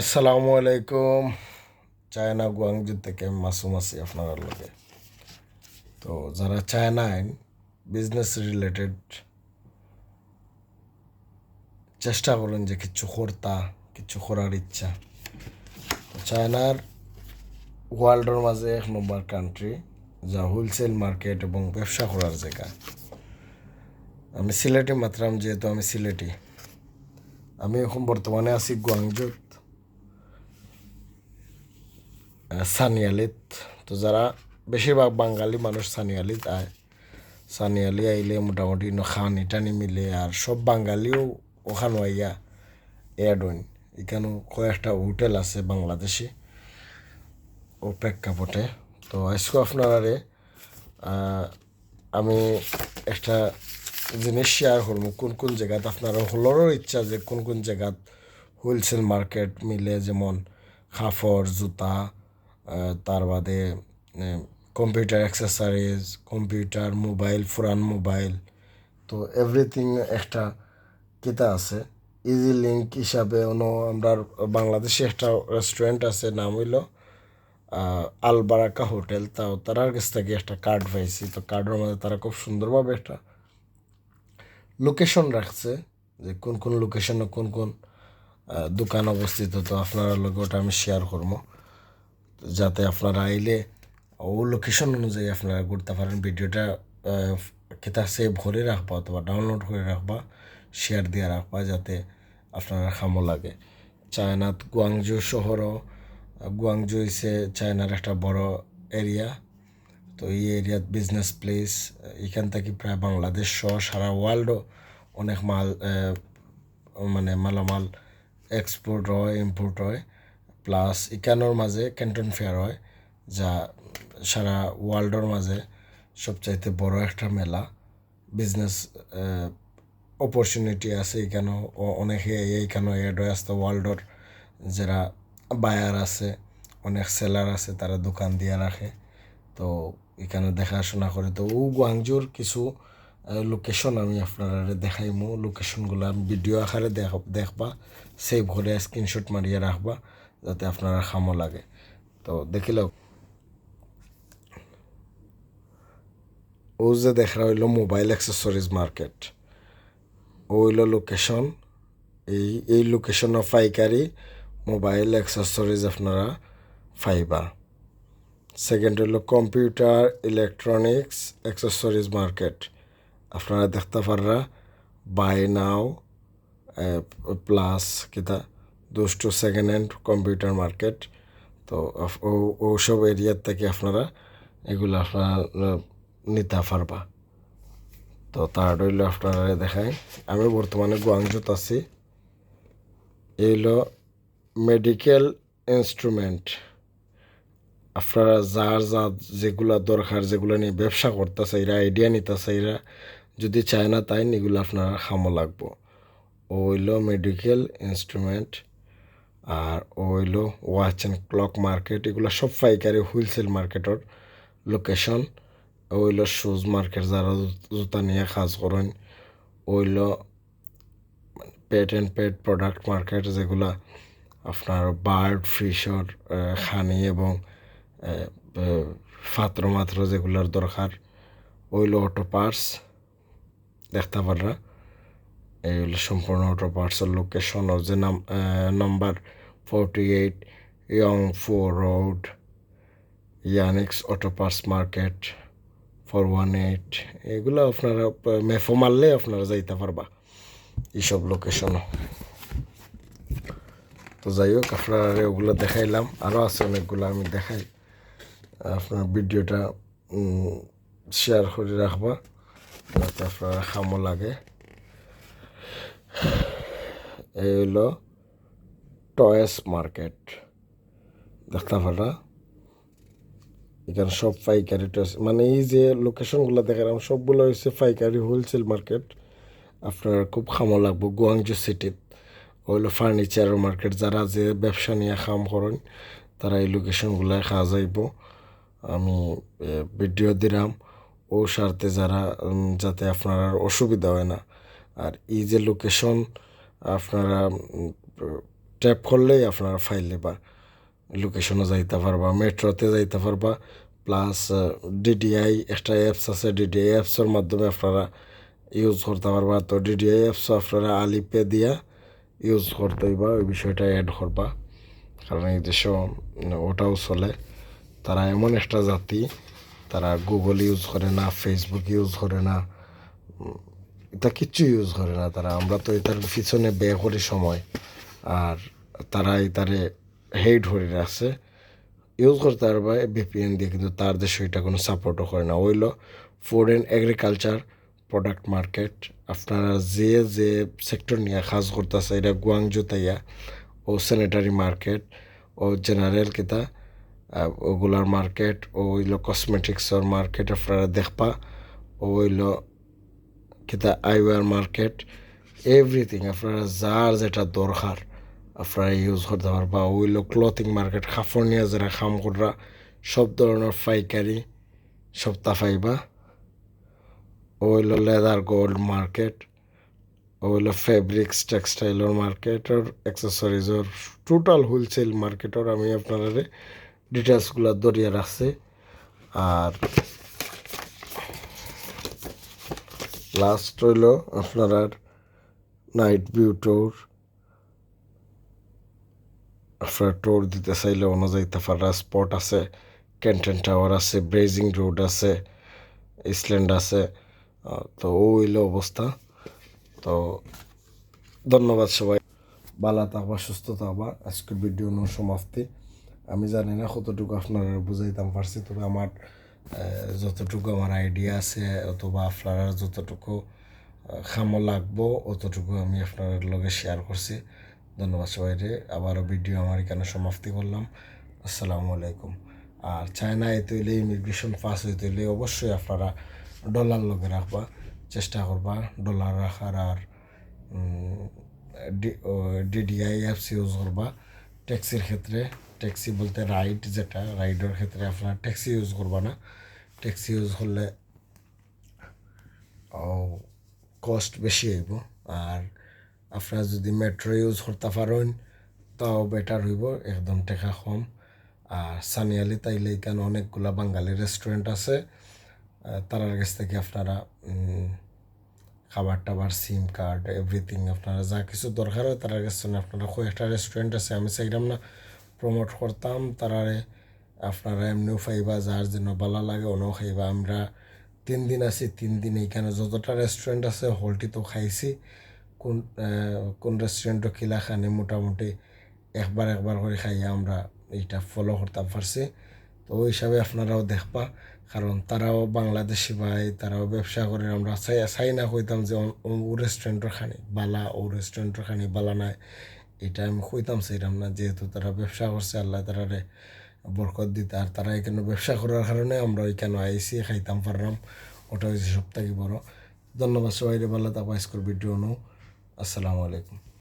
আসসালামু আলাইকুম। China Guangzhou থেকে মাসুম আছি আপনার লগে। তো যারা চায়নায় বিজনেস রিলেটেড চেষ্টা করেন যে কিছু করতা, কিছু করার ইচ্ছা। চায়নার ওয়ার্ল্ডের মাঝে এক নম্বর কান্ট্রি যা হোলসেল মার্কেট এবং ব্যবসা করার জায়গা। আমি সিলেটি মাত্রাম, যেহেতু আমি সিলেটি। আমি এখন বর্তমানে আছি গুয়াংজুত সানিয়ালিত। তো যারা বেশিরভাগ বাঙালি মানুষ সানিয়ালিত আয় সানিয়ালি আইলে মোটামুটি ন খানি টানি মিলে আর সব বাঙালিও ওখানে আইয়া এয়াডইন এখানে কয়েকটা হোটেল আছে বাংলাদেশে ও প্রেক্ষাপটে। তো আজকে আপনারারে আহ, আমি একটা জিনিস শেয়ার করব, কোন কোন জায়গাত আপনারা হলরও ইচ্ছা যে কোন কোন জায়গাত হোলসেল মার্কেট মিলে যেমন কাপড়, জুতা তার বাদে কম্পিউটার অ্যাক্সেসরিজ কম্পিউটার মোবাইল পুরান মোবাইল তো এভরিথিং একটা কিতা আছে। ইজি লিঙ্ক হিসাবে অন্য আমরা বাংলাদেশে একটা রেস্টুরেন্ট আছে, নাম হইল আলবারাকা হোটেল, তাও তারার কাছ থেকে একটা কার্ড পাইছি। তো কার্ডের মধ্যে তারা খুব সুন্দরভাবে একটা লোকেশন রাখছে, যে কোন কোন লোকেশনে কোন কোন দোকান অবস্থিত, তো আপনারা লোক ওটা আমি শেয়ার করব। যাতে আপনারা আইলে ও লোকেশন অনুযায়ী আপনারা ঘুরতে পারেন, ভিডিওটা কেতা সেভ করে রাখবা অথবা ডাউনলোড করে রাখবা শেয়ার দিয়ে রাখবা যাতে আপনারা খামো লাগে। চায়নাত গুয়াংজু শহরও গুয়াংজু হইছে চায়নার একটা বড় এরিয়া তো এই এরিয়াত বিজনেস প্লেস এখান থেকে প্রায় বাংলাদেশ সহ সারা ওয়ার্ল্ডও অনেক মাল মানে মালামাল এক্সপোর্ট হয় ইম্পোর্ট হয়। প্লাস এখানোর মাঝে ক্যান্টন ফেয়ার হয়, যা সারা ওয়ার্ল্ডের মাঝে সবচাইতে বড় একটা মেলা। বিজনেস অপরচুনিটি আছে এখানেও অনেকে এইখানেও এড হয়ে, আসতে ওয়ার্ল্ডর যারা বায়ার আছে, অনেক সেলার আছে, তারা দোকান দিয়ে রাখে। তো এখানে দেখাশোনা করে। তো ও গুয়াংজুর কিছু লোকেশন আমি আপনারা দেখাইমু। লোকেশনগুলো আমি ভিডিও আকারে দেখ, দেখবা। সেভ করে স্ক্রিনশট মারিয়ে রাখবা, যাতে আপনারা খামো লাগে। তো দেখিলেও ও যে দেখা হইল মোবাইল অ্যাক্সেসরিজ মার্কেট ও হইল লোকেশন এই এই লোকেশনের পাইকারি মোবাইল অ্যাক্সেসরিজ আপনারা পাইবা। সেকেন্ড হলো কম্পিউটার ইলেকট্রনিক্স অ্যাক্সেসরিজ মার্কেট আপনারা দেখতে পাররা বাই নাও প্লাস কিতা দুষ্টু সেকেন্ড হ্যান্ড কম্পিউটার মার্কেট তো ওসব এরিয়ার থেকে আপনারা এগুলো আপনারা নিতে পারবা। তো তার হইল আপনারা দেখাই, আমি বর্তমানে গুয়াংজুত আছি। এই হলো মেডিকেল ইনস্ট্রুমেন্ট আপনারা যার যা যেগুলা দরকার, যেগুলো নিয়ে ব্যবসা করতেছে, এরা আইডিয়া নিতেছে, এরা যদি চায় না তাই এগুলো আপনারা খামো লাগবো। ও হইল মেডিকেল ইনস্ট্রুমেন্ট আর ও ওয়াচ অ্যান্ড ক্লক মার্কেট এগুলো সব পাইকারি হোলসেল মার্কেটর লোকেশন ও শুজ মার্কেট যারা জুতা নিয়ে কাজ করেন হইল pet and pet product market যেগুলা আপনার বার্ড ফিশর খানি এবং ফাত্র মাত্র যেগুলোর দরকার, ওইলো অটো পার্টস দেখতে পাররা। এইগুলো সম্পূর্ণ অটো পার্টসের লোকেশন ও যে নাম number forty eight Yong four road ইয়ানিক্স auto parts market four one eight এগুলো আপনারা মেফো মারলে আপনারা যাইতে পারবা, এইসব লোকেশনও তো যাই হোক, আপনারা ওগুলো দেখাইলাম। আরও আছে অনেকগুলো, আমি দেখাই। আপনার ভিডিওটা শেয়ার করে রাখবা, যাতে আপনারা খামো লাগে। এই হলো টয়েস মার্কেট দেখতে পারা এখানে সব পাইকারি টয়েস মানে এই যে লোকেশনগুলো দেখালাম, সবগুলো হচ্ছে পাইকারি হোলসেল মার্কেট আপনার খুব খামো লাগবো গুয়াংজু সিটিত হইল ফার্নিচারের মার্কেট যারা যে ব্যবসা নিয়ে কাম করেন, তারা এই লোকেশনগুলোয় খাওয়া যাইব। আমি ভিডিও দিলাম। ও স্বার্থে যারা যাতে আপনার অসুবিধা হয় না। আর এই যে লোকেশন আপনারা ট্যাপ করলেই আপনারা ফাইল বা লোকেশনে যাইতে পারবা মেট্রোতে যাইতে পারবা। প্লাস ডিডিআই একটা অ্যাপস আছে। ডিডিআই অ্যাপসের মাধ্যমে আপনারা ইউজ করতে পারবা। তো ডিডিআই অ্যাপস আপনারা আলিপে দিয়া ইউজ করতে হইবা। ওই বিষয়টা অ্যাড করবা। কারণ এই দেশে ওটাও চলে। তারা এমন একটা জাতি, তারা গুগল ইউজ করে না ফেসবুক ইউজ করে না এটা কিচ্ছু ইউজ করে না তারা। আমরা তো এটার পিছনে ব্যয় করি সময়, আর তারা এটারে হেড হয়ে আছে ইউজ করতে পারবে ভিপিএন দিয়ে, কিন্তু তার দেশে এটা কোনো সাপোর্টও করে না। ওইলো food and agriculture product market আপনারা যে যে সেক্টর নিয়ে কাজ করতেছে, এটা গুয়াংজু তাইয়া ও স্যানিটারি মার্কেট ও জেনারেল কিতা। ওগুলার মার্কেট ও হইল কসমেটিক্সর মার্কেট আপনারা দেখবা ও হইল কিতা আইওয়ার মার্কেট এভরিথিং আপনারা যার যেটা দরকার, আপনারা ইউজ করতে পারবা। ওইলো ক্লথিং মার্কেট কাপড় নিয়ে যারা কাম করা সব ধরনের পাইকারি, সব তাফাইবা ওইলো লেদার গোল্ড মার্কেট ওইলো ফেব্রিক্স টেক্সটাইলর মার্কেটর অ্যাক্সেসরিজর টোটাল হোলসেল মার্কেটর আমি আপনারা ডিটেলসগুলো দরিয়া রাখছি। আর লাস্ট হইল আপনার নাইট ভিউ ট্যুর আপনার ট্যুর দিতে চাইলে অনুযায়ী যাইতে স্পট আছে ক্যান্টেন টাওয়ার আছে ব্রেজিং রোড আছে ইসল্যান্ড আছে। তো ও হইল অবস্থা। তো ধন্যবাদ সবাই। ভালো থাকবা, সুস্থ থাকবা। আজকের ভিডিও সমাপ্তি আমি জানি না কতটুকু আপনারা বুঝাইতাম পারছি, তবে আমার যতটুকু আমার আইডিয়া আছে অথবা আপনারা যতটুকু খামো লাগবো, অতটুকু আমি আপনার লগে শেয়ার করছি। ধন্যবাদ সবাই রে আবারও ভিডিও আমার এখানে সমাপ্তি করলাম। আসসালামু আলাইকুম। আর চায়না এতে হইলে ইমিগ্রেশন পাস হইতে হইলে অবশ্যই আপনারা ডলার লগে রাখবা, চেষ্টা করবা ডলার রাখার আর ডিডিআই অ্যাপস ইউজ করবা। ট্যাক্সির ক্ষেত্রে ট্যাক্সি বলতে রাইড যেটা রাইডের ক্ষেত্রে আপনারা ট্যাক্সি ইউজ করবা না। ট্যাক্সি ইউজ করলে কস্ট বেশি হইব। আর আপনারা যদি মেট্রো ইউজ করতে পারেন, তাও বেটার হইব, একদম টাকা কম। আর সানিয়ালি তাইলে এখানে অনেকগুলা বাঙালি রেস্টুরেন্ট আছে। তারার কাছ থেকে আপনারা খাবার টাবার সিম কার্ড এভরিথিং আপনারা যা কিছু দরকার হয় তারার কাছে না আপনারা কয়েকটা রেস্টুরেন্ট আছে, আমি চাইলাম না প্রমোট করতাম তারারে আপনারা এমনিও খাইবা যার জন্য ভালো লাগে অনেও খাইবা আমরা তিন দিন আছি তিন দিন এইখানে যতটা রেস্টুরেন্ট আছে হলটি তো খাইছি কোন কোন রেস্টুরেন্টও কিলা খানে মোটামুটি একবার একবার করে খাইয়া আমরা এইটা ফলো করতে পারছি তো ওই হিসাবে আপনারাও দেখবা কারণ তারাও বাংলাদেশি ভাই তারাও ব্যবসা করে আমরা চাই চাই না কইতাম যে ও রেস্টুরেন্টের খানি বালা ও রেস্টুরেন্টের খানি বালা নাই এটা আমি কইতাম সেইরাম না, যেহেতু তারা ব্যবসা করছে, আল্লাহ তারারে বরকত দিতে। আর তারা এখানে ব্যবসা করার কারণে আমরা ওইখানে আইসি খাইতাম, পারলাম। ওটা হয়েছে সব থেকে বড়। ধন্যবাদ সবাই ভালো থাকবা স্কুল ভিডিও নো। আসসালামু আলাইকুম।